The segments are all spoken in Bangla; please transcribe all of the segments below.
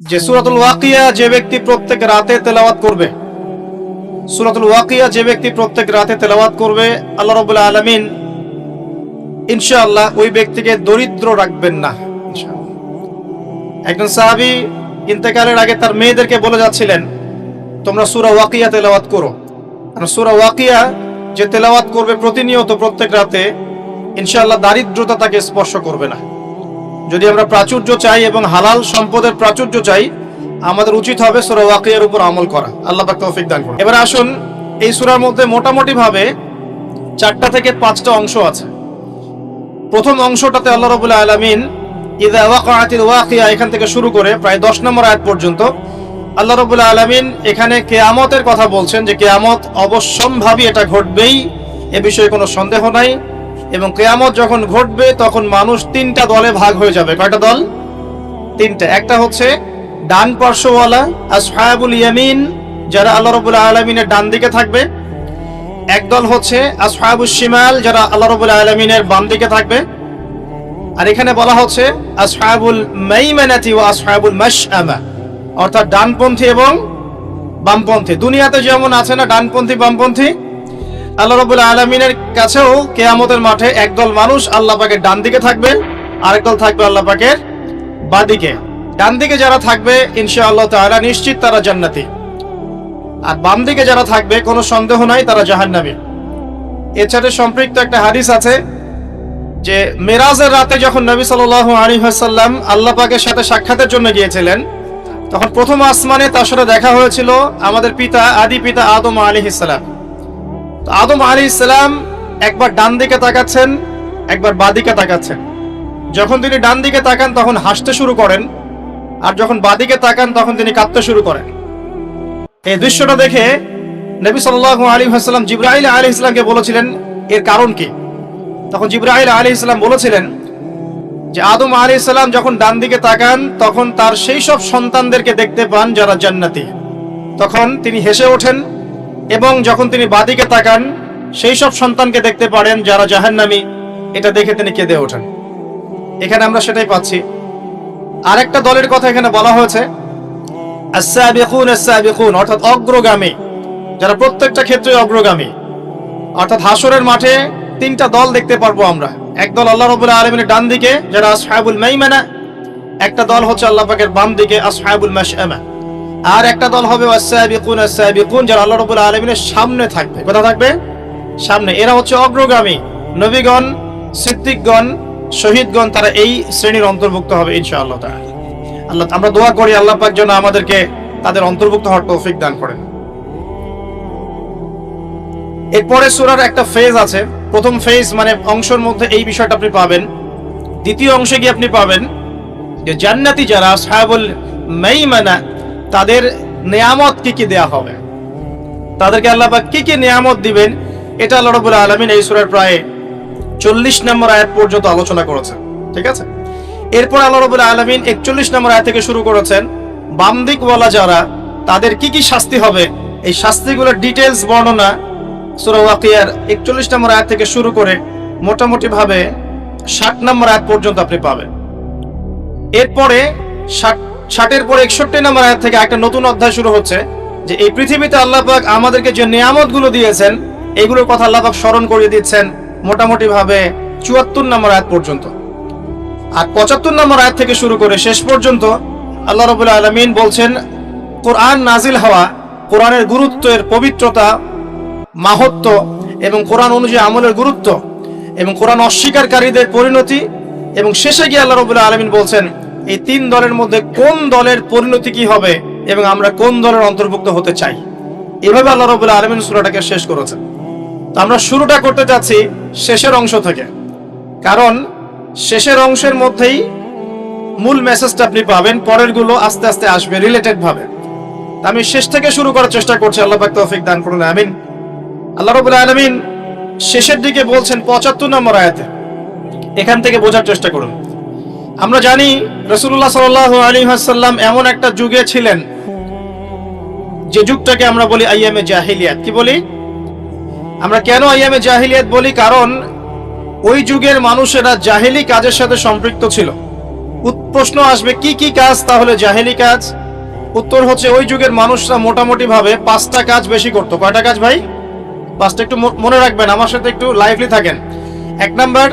যে সুরাতুল ওয়াকিয়া যে ব্যক্তি প্রত্যেক রাতে তেলাওয়াত করবে, সুরাতুল ওয়াকিয়া যে ব্যক্তি প্রত্যেক রাতে তেলাওয়াত করবে, আল্লাহ রবুল্লাহ আলমিন ইনশাআল্লাহ ওই ব্যক্তিকে দরিদ্র রাখবেন না। একজন সাহাবি ইন্তেকালের আগে তার মেয়েদেরকে বলে যাচ্ছিলেন, তোমরা সুরা ওয়াকিয়া তেলাওয়াত করো আর সুরা ওয়াকিয়া যে তেলাওয়াত করবে প্রতিনিয়ত প্রত্যেক রাতে, ইনশাআল্লাহ দারিদ্রতা তাকে স্পর্শ করবে না যদি আমরা প্রাচুর্য চাই এবং হালাল সম্পদের প্রাচুর্য চাই, আমাদের উচিত হবে সুরা ওয়াকিয়ার উপর আমল করা। আল্লাহ পাক তৌফিক দান করুন। এবার আসুন, এই সুরার মধ্যে মোটামুটি ভাবে চারটা থেকে পাঁচটা অংশ আছে। প্রথম অংশটাতে আল্লাহ রাব্বুল আলামিন ইদা ওয়াকাআতিল ওয়াকিয়া এখান থেকে শুরু করে প্রায় 10 নম্বর আয়াত পর্যন্ত আল্লাহ রাব্বুল আলামিন এখানে কিয়ামতের কথা বলছেন যে কিয়ামত অবশ্যম্ভাবী এটা ঘটবেই, এ বিষয়ে কোনো সন্দেহ নাই। এবং কেয়ামত যখন ঘটবে, তখন মানুষ তিনটা দলে ভাগ হয়ে যাবে। কয়টা দল? তিনটা। একটা হচ্ছে ডান পার্শ্বওয়ালা, আসহাবুল ইয়ামিন, যারা আল্লাহ রাব্বুল আলামিনের ডান দিকে থাকবে। একদল হচ্ছে আসহাবুল শিমাল, যারা আল্লাহ রাব্বুল আলামিনের বাম দিকে থাকবে। আর এখানে বলা হচ্ছে আসহাবুল মাইমানাতি ওয়া আসহাবুল মাশআমা। অর্থাৎ ডানপন্থী এবং বামপন্থী। দুনিয়াতে যেমন আছে না, ডানপন্থী, বামপন্থী আল্লাহ রবুল আলমিনের কাছেও কেয়ামতের মাঠে একদল মানুষ আল্লাহ পাকের ডান দিকে থাকবে, আরেক দল থাকবে আল্লাহ পাকের বাদিকে ডান দিকে যারা থাকবে ইনশা আল্লাহ তাআলা নিশ্চিত তারা জান্নাতি। আর বাম দিকে যারা থাকবে, কোনো সন্দেহ নাই, তারা জাহান্নামী। এছাড়া সম্পৃক্ত একটা হাদিস আছে যে, মেরাজের রাতে যখন নবী সাল্লাল্লাহু আলাইহি ওয়াসাল্লাম আল্লাহ পাকের সাথে সাক্ষাতের জন্য গিয়েছিলেন, তখন প্রথম আসমানে তার সাথে দেখা হয়েছিল আমাদের পিতা, আদি পিতা আদম আলাইহিস সালাম। তো আদম আলী ইসলাম একবার ডান দিকে তাকাচ্ছেন, একবার বাদিকে তাকাচ্ছেন। যখন তিনি ডান দিকে তাকান, তখন হাসতে শুরু করেন, আর যখন বাদিকে তাকান, তখন তিনি কাঁদতে শুরু করেন। এই দৃশ্যটা দেখে নবী সাল্লাল্লাহু আলী হাসলাম জিব্রাইল আলী ইসলামকে বলেছিলেন, এর কারণ কি? তখন জিব্রাইল আলী ইসলাম বলেছিলেন যে, আদম আলী ইসলাম যখন ডান দিকে তাকান, তখন তার সেই সব সন্তানদেরকে দেখতে পান যারা জান্নাতি। তখন তিনি হেসে ওঠেন এবং যখন তিনি বাদিকে তাকান, সেই সব সন্তানকে দেখতে পারেন যারা জাহান্নামী। এটা দেখে তিনি কেঁদে ওঠেন। এখানে আমরা সেটাই পাচ্ছি। আরেকটা দলের কথা এখানে বলা হয়েছে। অর্থাৎ অগ্রগামী। যারা প্রত্যেকটা ক্ষেত্রে অগ্রগামী। অর্থাৎ হাসরের মাঠে তিনটা দল দেখতে পারব আমরা। এক দল আল্লাহ রাব্বুল আলামিনের ডান দিকে, যারা আসহাবুল মাইমানা, একটা দল হচ্ছে আল্লাহ পাকের বাম দিকে, আসহাবুল মাশআমা। আর একটা দল হবে যারা আল্লাহ রাব্বুল আলামিনের সামনে থাকবে। কোথা থাকবে? সামনে। এরা হচ্ছে অগ্রগামী। নবীগণ, সিদ্দিকগণ, শহীদগণ, তারা এই শ্রেণির অন্তর্ভুক্ত হবে ইনশাআল্লাহ তাআলা। আল্লাহ, আমরা দোয়া করি আল্লাহ পাক যেন আমাদেরকে তাদের অন্তর্ভুক্ত হওয়ার তৌফিক দান করেন। এরপরে সূরার একটা ফেজ আছে। প্রথম ফেজ মানে অংশের মধ্যে এই বিষয়টা আপনি পাবেন। দ্বিতীয় অংশে গিয়ে আপনি পাবেন যে জান্নাতি যারা সাহাবুল মাইমানা তাদের নেয়ামত কি কি দেয়া হবে? তাদেরকে আল্লাহ পাক কি কি নেয়ামত দিবেন? এটা আল্লাহ রাব্বুল আলামিন এই সূরার প্রায় চল্লিশ নম্বর আয়াত পর্যন্ত আলোচনা করেছেন। ঠিক আছে? এরপর আল্লাহ রাব্বুল আলামিন একচল্লিশ নম্বর আয়াত থেকে শুরু করেছেন বাম দিকওয়ালা যারা, তাদের কি কি শাস্তি হবে? এই শাস্তিগুলোর ডিটেলস বর্ণনা সূরা ওয়াকিয়ার একচল্লিশ নম্বর আয়াত থেকে শুরু করে মোটামুটি ভাবে ষাট নম্বর আয়াত পর্যন্ত আপনি পাবেন। এরপরে ষাট ষাটের পর একষট্টি নম্বর আয়াত থেকে একটা নতুন অধ্যায় শুরু হচ্ছে, যে এই পৃথিবীতে আল্লাহ পাক আমাদেরকে যে নিয়ামতগুলো দিয়েছেন, এগুলোর কথা আল্লাহ পাক স্মরণ করিয়ে দিচ্ছেন মোটামুটি ভাবে চুয়াত্তর নম্বর আয়াত পর্যন্ত। আর পঁচাত্তর নম্বর আয়াত থেকে শুরু করে শেষ পর্যন্ত আল্লাহ রবুল্লা আলমিন বলছেন, কোরআন নাজিল হওয়া, কোরআনের গুরুত্বের পবিত্রতা মাহত্ব এবং কোরআন অনুযায়ী আমলের গুরুত্ব এবং কোরআন অস্বীকারীদের পরিণতি এবং শেষে গিয়ে আল্লাহ রবুল্লা আলমিন বলছেন এই তিন দলের মধ্যে কোন দলের পরিণতি কি হবে এবং আমরা কোন দলের অন্তর্ভুক্ত হতে চাই? এভাবে আল্লাহ রবুল্লা আলমিন সুরাটাকে শেষ করেছেন। আমরা শুরুটা করতে যাচ্ছি শেষের অংশ থেকে। কারণ শেষের অংশের মধ্যেই মূল মেসেজটা আপনি পাবেন পরেরগুলো আস্তে আস্তে আসবে রিলেটেড ভাবে। আমি শেষ থেকে শুরু করার চেষ্টা করছি, আল্লাহ তৌফিক দান করুন, আমিন। আল্লাহ রবুল্লা আলমিন শেষের দিকে বলছেন পঁচাত্তর নম্বর আয়াতে। এখান থেকে বোঝার চেষ্টা করুন। আমরা জানি রসুল্লাহ সাল আলী হাসাল্লাম এমন একটা যুগে ছিলেন যে যুগটাকে আমরা বলি আইয়ামে জাহিলিয়াত। কি বলি? আমরা কেন আইয়ামে জাহিলিয়াত বলি? কারণ ওই যুগের মানুষেরা জাহেলি কাজের সাথে সম্পৃক্ত ছিল। প্রশ্ন আসবে, কি কি কাজ? তাহলে জাহেলি কাজ। উত্তর হচ্ছে ওই যুগের মানুষরা মোটামুটি ভাবে পাঁচটা কাজ বেশি করতো। কয়টা কাজ ভাই? পাঁচটা একটু মনে রাখবেন, আমার সাথে একটু লাইভলি থাকেন। এক নাম্বার,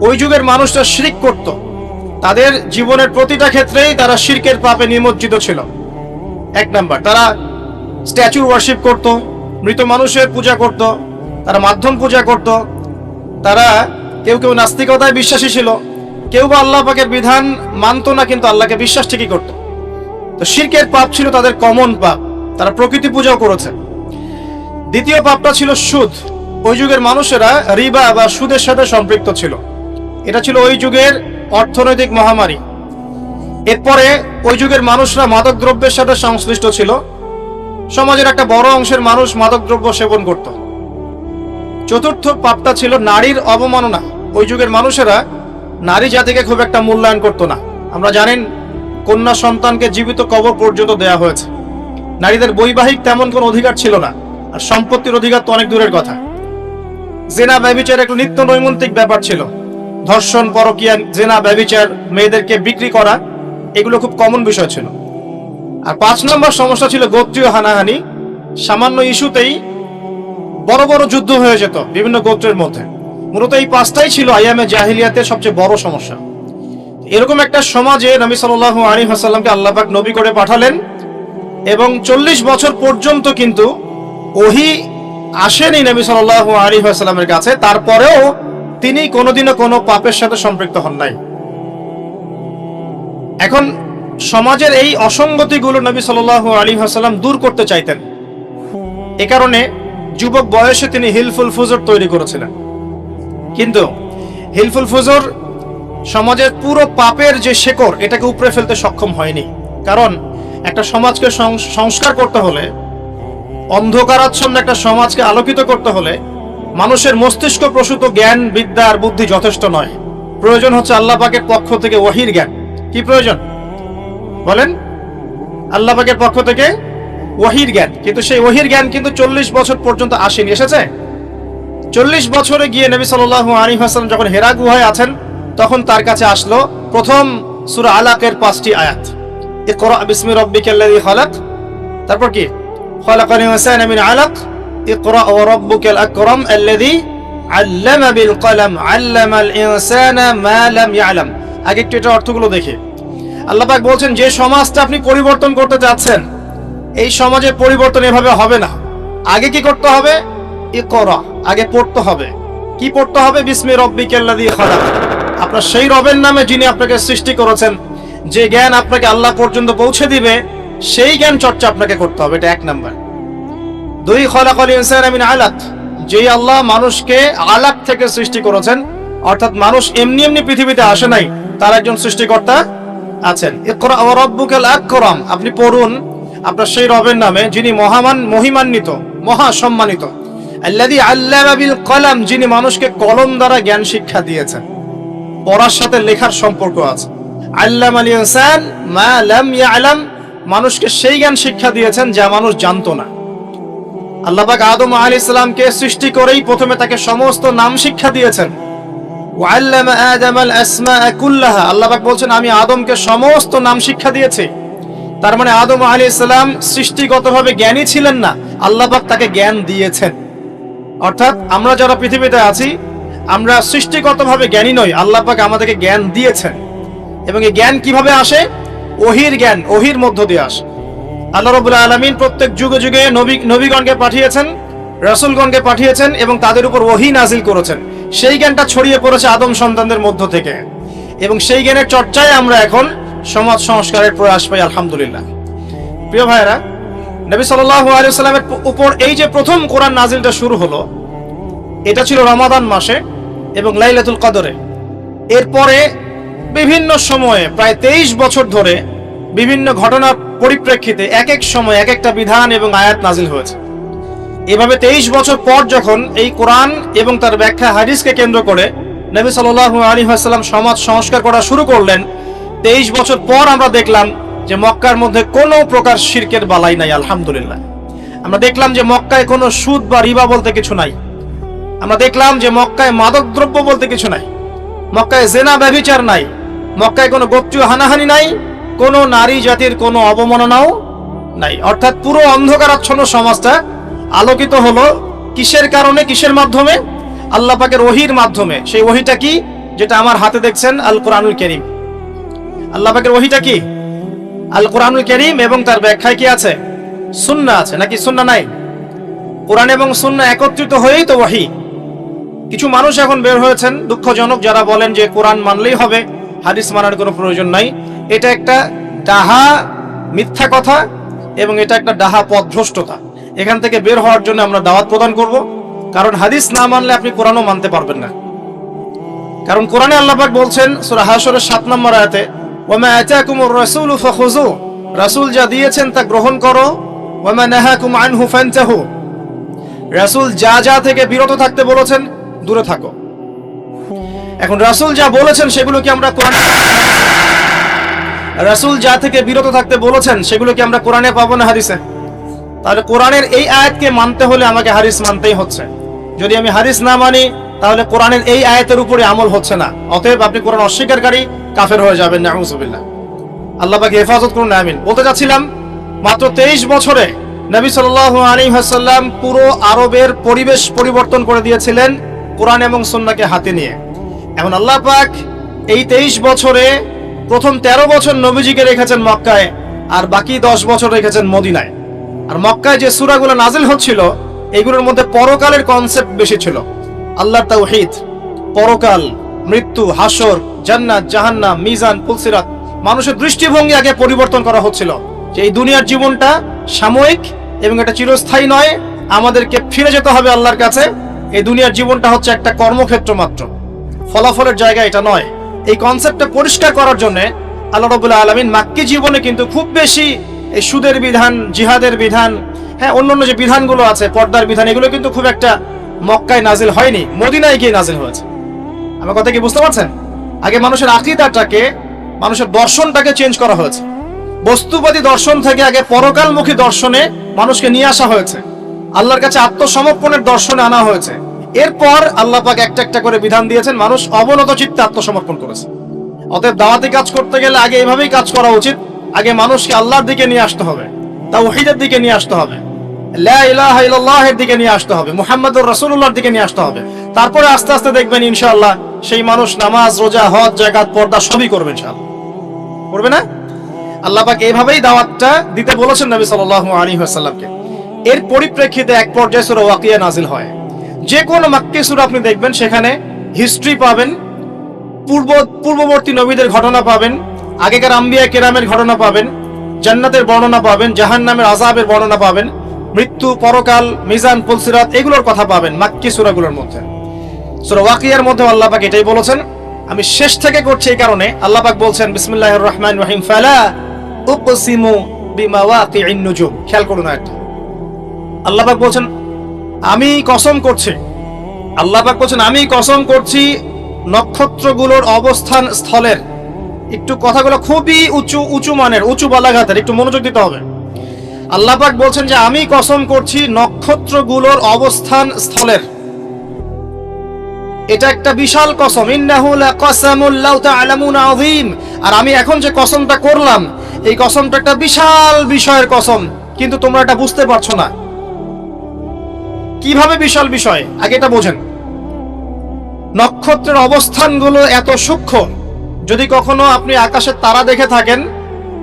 ওই যুগের মানুষরা শিরিক করত। তাদের জীবনের প্রতিটা ক্ষেত্রেই তারা শিরকের পাপে নিমজ্জিত ছিল। এক নাম্বার, তারা স্ট্যাচু ওয়ার্শিপ করত, মৃত মানুষের পূজা করত, তারা মাধ্যম পূজা করত, তারা কেউ কেউ নাস্তিকতায় বিশ্বাসী ছিল, কেউ বা আল্লাহ পাকের বিধান মানতো না, কিন্তু আল্লাহকে বিশ্বাস ঠিকই করত। তো শিরকের পাপ ছিল তাদের কমন পাপ, তারা প্রকৃতি পূজাও করেছে দ্বিতীয় পাপটা ছিল সুদ। ওই যুগের মানুষেরা রিবা বা সুদের সাথে সম্পৃক্ত ছিল। এটা ছিল ওই যুগের অর্থনৈতিক মহামারী। এরপরে ওই যুগের মানুষরা মাদক দ্রব্যের সাথে সংশ্লিষ্ট ছিল। সমাজের একটা বড় অংশের মানুষ মাদকদ্রব্য সেবন করত। চতুর্থ পাপটা ছিল নারীর অবমাননা। ওই যুগের মানুষেরা নারী জাতিকে খুব একটা মূল্যায়ন করত না। আমরা জানেন, কন্যা সন্তানকে জীবিত কবর পর্যন্ত দেয়া হয়েছে। নারীদের বৈবাহিক তেমন কোনো অধিকার ছিল না। আর সম্পত্তির অধিকার তো অনেক দূরের কথা। জেনা ব্যবিচার একটু নিত্য নৈমিত্তিক ব্যাপার ছিল। ধর্ষণ, পরকিয়া, জেনা, ব্যবিচার মেয়েদেরকে বিক্রি করা, এগুলো খুব কমন বিষয় ছিল। আর পাঁচ নম্বর সমস্যা ছিল গোত্রীয় হানাহানি। সামান্য ইস্যুতেই বড় বড় যুদ্ধ হয়ে যেত বিভিন্ন গোত্রের মধ্যে। মূলত এই পাঁচটাই ছিল আইয়ামে জাহিলিয়াতে সবচেয়ে বড় সমস্যা। এরকম একটা সমাজে নবী সাল আলী হাসাল্লামকে আল্লাপাক নবী করে পাঠালেন এবং চল্লিশ বছর পর্যন্ত কিন্তু ওহি আসেনি নবী সাল আলী হাসাল্লামের কাছে। তারপরেও তিনি কোনোদিনও কোনো পাপের সাথে সম্পৃক্ত হন নাই। এখন সমাজের এই অসঙ্গতিগুলো নবী সাল আলী হাসাল্লাম দূর করতে চাইতেন। এ কারণে যুবক বয়সে তিনি হিলফুল ফুজর তৈরি করেছিলেন। কিন্তু হিলফুল ফুজর সমাজের পুরো পাপের যে শেকড়, এটাকে উপরে ফেলতে সক্ষম হয়নি। কারণ একটা সমাজকে সংস্কার করতে হলে, অন্ধকারাচ্ছন্ন একটা সমাজকে আলোকিত করতে হলে মানুষের মস্তিষ্ক প্রসূত জ্ঞান, বিদ্যা আর বুদ্ধি যথেষ্ট নয়। প্রয়োজন হচ্ছে আল্লাহ পাকের পক্ষ থেকে ওয়াহির জ্ঞান। কি প্রয়োজন? বলেন। আল্লাহ পাকের পক্ষ থেকে ওয়াহির জ্ঞান। কিন্তু সেই ওহির জ্ঞান কিন্তু চল্লিশ বছর পর্যন্ত আসেনি, এসেছে? চল্লিশ বছরে গিয়ে নবী সাল আলী হাসান যখন হেরা গুহায় আছেন, তখন তার কাছে আসলো প্রথম সুরা আলাকের পাঁচটি আয়াত। ইকরা বিসমি রব্বিকাল্লাযী খালাক। তারপর কি? খালাকাল ইনসানা মিন আলাক। রাব্বুকাল আকরাম আল্লাযী আল্লামা বিল কলম, আল্লামাল ইনসানা মা লাম ইয়ালাম। আগে একটু এটা অর্থগুলো দেখি। আল্লাহ পাক বলছেন, যে সমাজটা আপনি পরিবর্তন করতে যাচ্ছেন এই সমাজে পরিবর্তন এভাবে হবে না। আগে কি করতে হবে? ইকরা, আগে পড়তে হবে। কি পড়তে হবে? বিসমি রব্বিকাল্লাযী খালাক। আপনার সেই রবের নামে যিনি আপনাকে সৃষ্টি করেছেন, যে জ্ঞান আপনাকে আল্লাহ পর্যন্ত পৌঁছে দিবে, সেই জ্ঞান চর্চা আপনাকে করতে হবে। এটা এক নাম্বার। দুই খলাকল ইনসান মিন আলাক, যেই আল্লাহ মানুষকে আলাক থেকে সৃষ্টি করেছেন, অর্থাৎ মানুষ এমনি এমনি পৃথিবীতে আসে নাই, তার একজন সৃষ্টিকর্তা আছেন। আকরাম, আপনি পড়ুন, আপনার সেই রবের নামে, যিনি মহামান, মহিমান্বিত, মহা সম্মানিত। আল্লাযী আল্লামা বিল কলম, যিনি মানুষকে কলম দ্বারা জ্ঞান শিক্ষা দিয়েছেন। পড়ার সাথে লেখার সম্পর্ক আছে। আল্লাম আল ইনসান মা লাম ইয়ালাম, মানুষকে সেই জ্ঞান শিক্ষা দিয়েছেন যা মানুষ জানতো না। আল্লাহ পাক আদম আলাইহিস সালামকে সৃষ্টি করেই প্রথমে তাকে সমস্ত নাম শিক্ষা দিয়েছেন। ওয়াল্লাম আদম আল আসমা কুল্লাহা। আল্লাহ পাক বলছেন, আমি আদমকে সমস্ত নাম শিক্ষা দিয়েছি। তার মানে আদম আলাইহিস সালাম সৃষ্টিগতভাবে জ্ঞানী ছিলেন না। আল্লাহবাক তাকে জ্ঞান দিয়েছেন। অর্থাৎ আমরা যারা পৃথিবীতে আছি, আমরা সৃষ্টিগতভাবে জ্ঞানী নই। আল্লাহবাক আমাদেরকে জ্ঞান দিয়েছেন। এবং এই জ্ঞান কীভাবে আসে? ওহির জ্ঞান, ওহির মধ্য দিয়ে আসে। আল্লাহ রবুল্লা আলমিন প্রত্যেক যুগে যুগে নবী, নবীগণকে পাঠিয়েছেন, রসুলগণকে পাঠিয়েছেন এবং তাদের উপর ওহি নাজিল করেছেন। সেই জ্ঞানটা ছড়িয়ে পড়েছে আদম সন্তানদের মধ্য থেকে। এবং সেই জ্ঞানের চর্চায় আমরা এখন সমাজ সংস্কারের প্রয়াস পাই, আলহামদুলিল্লাহ। প্রিয় ভাইয়েরা, নবী সাল্লামের উপর এই যে প্রথম কোরআন নাজিলটা শুরু হলো, এটা ছিল রমাদান মাসে এবং লাইলাতুল কদরে। এরপরে বিভিন্ন সময়ে, প্রায় তেইশ বছর ধরে বিভিন্ন ঘটনার পরিপ্রেক্ষিতে এক এক সময় এক একটা বিধান এবং আয়াত নাজিল হয়েছে। এভাবে তেইশ বছর পর যখন এই কোরআন এবং তার ব্যাখ্যা হাদিসকে কেন্দ্র করে নবী সাল্লাল্লাহু আলী সাল্লাম সমাজ সংস্কার করা শুরু করলেন, তেইশ বছর পর আমরা দেখলাম যে মক্কার মধ্যে কোনো প্রকার শিরকের বালাই নাই, আলহামদুলিল্লাহ। আমরা দেখলাম যে মক্কায় কোনো সুদ বা রিবা বলতে কিছু নাই। আমরা দেখলাম যে মক্কায় মাদক দ্রব্য বলতে কিছু নাই। মক্কায় জেনা ব্যভিচার নাই। মক্কায় কোনো গোত্রীয় হানাহানি নাই। কোনো নারী জাতির কোনো অবমাননাও নাই। অর্থাৎ পুরো অন্ধকারাচ্ছন্ন সমাজটা আলোকিত হলো কিসের কারণে, কিসের মাধ্যমে? আল্লাহ পাকের ওহির মাধ্যমে। সেই ওহিটা কি? যেটা আমার হাতে দেখছেন আল কোরআনুল করিম। আল্লাহ পাকের ওহিটা কি? আল কোরআনুল করিম এবং তার ব্যাখ্যায় কি আছে? সুন্না আছে, নাকি সুন্না নাই? কোরআন এবং সুন্না একত্রিত হয়েই তো ওহি। কিছু মানুষ এখন বের হয়েছেন, দুঃখজনক, যারা বলেন যে কোরআন মানলেই হবে, হাদিস মানার কোনো প্রয়োজন নাই। এটা একটা ডাহা মিথ্যা কথা এবং এটা একটা ডাহা পথভ্রষ্টতা এখান থেকে বের হওয়ার জন্য আমরা দাওয়াত প্রদান করব। কারণ হাদিস না মানলে আপনি কোরআনও মানতে পারবেন না। কারণ কোরআনে আল্লাহ পাক বলছেন, সূরা হাশরের 7 নম্বর আয়াতে, ওয়ামা আতাকুমুর রাসূলু ফাখুযু রাসূল যা দিয়েছেন তা গ্রহণ করো। ওয়ামা নাহাকুম আনহু ফান্তাহু। রাসূল যা যা থেকে বিরত থাকতে বলেছেন, দূরে থাকো। এখন রাসূল যা বলেছেন, সেগুলো কি আমরা কোরআনে রাসূল যা থেকে বিরত থাকতে বলেছেন, সেগুলো কি আমরা কোরআনে পাবো না হাদিসে? তাহলে কোরআনের এই আয়াতকে মানতে হলে আমাকে হারিস মানতেই হচ্ছে। যদি আমি হারিস না মানি, তাহলে কোরআনের এই আয়াতের উপরে আমল হচ্ছে না। অতএব আপনি কোরআন অস্বীকারী, কাফের হয়ে যাবেন, নাউজুবিল্লাহ। আল্লাহ হেফাজত করুন, আমিন। বলতে চাচ্ছিলাম, মাত্র তেইশ বছরে নবী সাল্লাল্লাহু আলাইহি ওয়াসাল্লাম পুরো আরবের পরিবেশ পরিবর্তন করে দিয়েছিলেন কোরআন এবং সুন্নাহকে হাতে নিয়ে। এখন আল্লাহ পাক এই তেইশ বছরে প্রথম তেরো বছর নবীজিকে রেখেছেন মক্কায়, আর বাকি দশ বছর রেখেছেন মদিনায়। আর মক্কায় যে সূরাগুলো নাজিল হচ্ছিল, এগুলোর মধ্যে পরকালের কনসেপ্ট বেশি ছিল। আল্লাহর তাওহীদ, পরকাল, মৃত্যু হাসর জান্নাত, জাহান্নাম, মিজান পুলসিরাত মানুষের দৃষ্টিভঙ্গি আগে পরিবর্তন করা হচ্ছিল। যে এই দুনিয়ার জীবনটা সাময়িক এবং এটা চিরস্থায়ী নয়, আমাদেরকে ফিরে যেতে হবে আল্লাহর কাছে। এই দুনিয়ার জীবনটা হচ্ছে একটা কর্মক্ষেত্র মাত্র। ফলাফলের জায়গা এটা নয়। এই কনসেপ্টটা পরিষ্কার করার জন্য আল্লাহ রবুল্লাহ আলমিন মাক্কি জীবনে কিন্তু খুব বেশি এই সুদের বিধান, জিহাদের বিধান হ্যাঁ অন্যান্য যে বিধানগুলো আছে, পর্দার বিধান, এগুলো কিন্তু খুব একটা মক্কায় নাজিল হয়নি, মদিনায় গিয়ে নাজিল হয়েছে। আমার কথা কি বুঝতে পারছেন? আগে মানুষের আকিদাটাকে, মানুষের দর্শনটাকে চেঞ্জ করা হয়েছে। বস্তুবাদী দর্শন থেকে আগে পরকালমুখী দর্শনে মানুষকে নিয়ে আসা হয়েছে। আল্লাহর কাছে আত্মসমর্পণের দর্শনে আনা হয়েছে। এরপর আল্লাহ পাক একটা একটা করে বিধান দিয়েছেন, মানুষ অবনত চিত্তে আত্মসমর্পণ করেছে। অতএব দাওয়াতি কাজ করতে গেলে আগে এভাবেই কাজ করা উচিত, আগে মানুষকে আল্লাহর দিকে নিয়ে আসতে হবে, তাওহীদের দিকে নিয়ে আসতে হবে ইল্লাল্লাহের দিকে নিয়ে আসতে হবে, মুহাম্মদুর রাসূলুল্লাহর দিকে নিয়ে আসতে হবে। তারপরে আস্তে আস্তে দেখবেন ইনশাআল্লাহ সেই মানুষ নামাজ, রোজা, হজ জাকাত পর্দা সবই করবে ইনশাআল্লাহ। করবে না? আল্লাহ পাক এইভাবেই দাওয়াতটা দিতে বলেছেন নবী সাল্লাল্লাহু আলাইহি ওয়াসাল্লামকে। এর পরিপ্রেক্ষিতে এক পর্যায়ে সূরা ওয়াকিয়া নাজিল হয়। যে কোনো মাক্কি সূরা আপনি দেখবেন, সেখানে হিস্ট্রি পাবেন, পূর্ব, পূর্ববর্তী নবীদের ঘটনা পাবেন, আগেকার আম্বিয়া কেরামের ঘটনা পাবেন, জান্নাতের বর্ণনা পাবেন, জাহান্নামের আজাবের বর্ণনা পাবেন, মৃত্যু, পরকাল, মিজান পুলসিরাত এগুলোর কথা পাবেন মাক্কি সূরাগুলোর মধ্যে। সূরা ওয়াকিয়ার মধ্যে আল্লাহ পাক এটাই বলেছেন, আমি শেষ থেকে করছি এই কারণে, আল্লাহ পাক বলছেন, বিসমিল্লাহির রহমানির রহিম, ফালা উকসিমু বিমাওয়াকিন নুজুম। খেয়াল করুন একটা আল্লাহ পাক বলছেন আমি কসম করছি। আল্লাহ পাক বলছেন, আমি কসম করছি নক্ষত্রগুলোর অবস্থান স্থলের। একটু কথাগুলো খুবই উঁচু উঁচু মানের, উঁচু বালাঘাতের, একটু মনোযোগ দিতে হবে। আল্লাহ পাক বলছেন যে, আমি কসম করছি নক্ষত্রগুলোর অবস্থান স্থলের। এটা একটা বিশাল কসম। আযীম। আর আমি এখন যে কসমটা করলাম, এই কসমটা একটা বিশাল বিষয়ের কসম। কিন্তু তোমরা এটা বুঝতে পারছ না। কীভাবে বিশাল বিষয়? আগে এটা বোঝেন। নক্ষত্রের অবস্থানগুলো এত সূক্ষ্ম, যদি কখনো আপনি আকাশের তারা দেখে থাকেন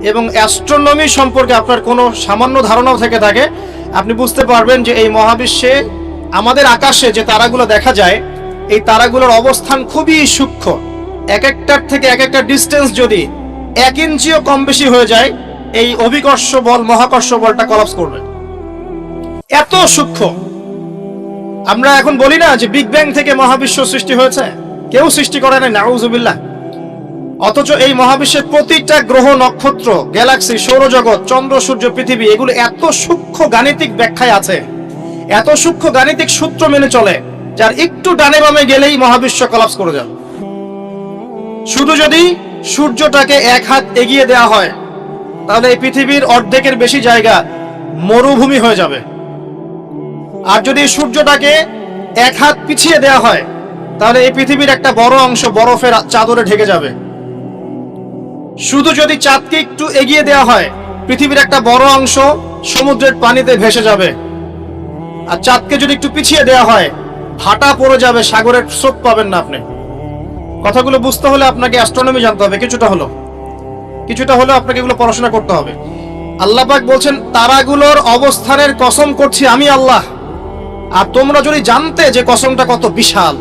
এবং অ্যাস্ট্রোনমি সম্পর্কে আপনার কোনো সামান্য ধারণাও থেকে থাকে, আপনি বুঝতে পারবেন যে এই মহাবিশ্বে আমাদের আকাশে যে তারাগুলো দেখা যায়, এই তারাগুলোর অবস্থান খুবই সূক্ষ্ম। এক একটার থেকে এক একটা ডিস্টেন্স যদি এক ইঞ্চিও কম বেশি হয়ে যায়, এই অভিকর্ষ বল, মহাকর্ষ বলটা কলাপস করবে। এত সূক্ষ্ম। আমরা এখন বলি না যে বিগ ব্যাং থেকে মহাবিশ্ব সৃষ্টি হয়েছে। কেউ সৃষ্টি করে নাই, নাউজুবিল্লাহ। অথচ এই মহাবিশ্বের প্রতিটা গ্রহ, নক্ষত্র, গ্যালাক্সি, সৌরজগৎ, চন্দ্র, সূর্য, পৃথিবী, এগুলো এত সূক্ষ্ম গাণিতিক ব্যাখ্যায় আছে, এত সূক্ষ্ম গাণিতিক সূত্র মেনে চলে, যার একটু ডানে বামে গেলেই মহাবিশ্ব কলাপস করে যাবে। শুধু যদি সূর্যটাকে এক হাত এগিয়ে দেওয়া হয়, তাহলে এই পৃথিবীর অর্ধেকের বেশি জায়গা মরুভূমি হয়ে যাবে। আর যদি সূর্যটাকে এক হাত পিছিয়ে দেওয়া হয়, তাহলে এই পৃথিবীর একটা বড় অংশ বরফের চাদরে ঢেকে যাবে। শুধু যদি চাঁদকে একটু এগিয়ে দেওয়া হয়, পৃথিবীর একটা বড় অংশ সমুদ্রের পানিতে ভেসে যাবে। আর চাঁদকে যদি একটু পিছিয়ে দেওয়া হয়, ভাটা পড়ে যাবে, সাগরের স্রোত পাবেন না আপনি। কথাগুলো বুঝতে হলে আপনাকে অ্যাস্ট্রোনমি জানতে হবে, কিছুটা হলো। কিছুটা হলেও আপনাকে এগুলো পড়াশোনা করতে হবে। আল্লাহ পাক বলছেন, তারাগুলোর অবস্থানের কসম করছি আমি আল্লাহ। আর তোমরা যদি জানতে যে কসমটা কত বিশাল,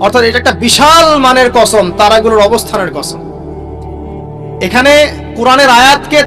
অর্থাৎ এটা একটা বিশাল মানের কসম, তারাগুলোর অবস্থানের কসম। এখানে কোরআনের আয়াতকে